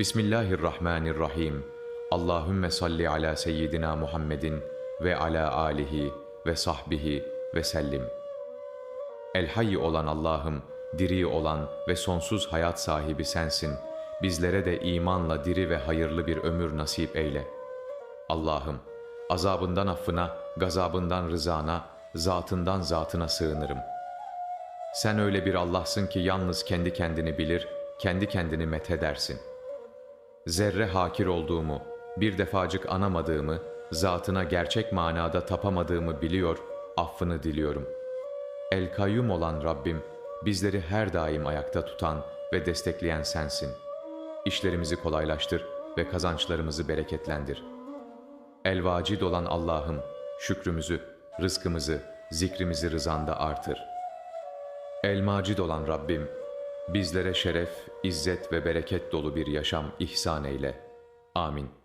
Bismillahirrahmanirrahim. Allahümme salli ala seyyidina Muhammedin ve ala alihi ve sahbihi ve sellim. El hayy olan Allah'ım, diri olan ve sonsuz hayat sahibi sensin. Bizlere de imanla diri ve hayırlı bir ömür nasip eyle. Allah'ım, azabından affına, gazabından rızana, zatından zatına sığınırım. Sen öyle bir Allah'sın ki yalnız kendi kendini bilir, kendi kendini methedersin. Zerre hakir olduğumu, bir defacık anamadığımı, zatına gerçek manada tapamadığımı biliyor, affını diliyorum. El kayyum olan Rabbim, bizleri her daim ayakta tutan ve destekleyen sensin. İşlerimizi kolaylaştır ve kazançlarımızı bereketlendir. El vacid olan Allah'ım, şükrümüzü, rızkımızı, zikrimizi rızanda artır. El macid olan Rabbim, bizlere şeref, izzet ve bereket dolu bir yaşam ihsan eyle. Amin.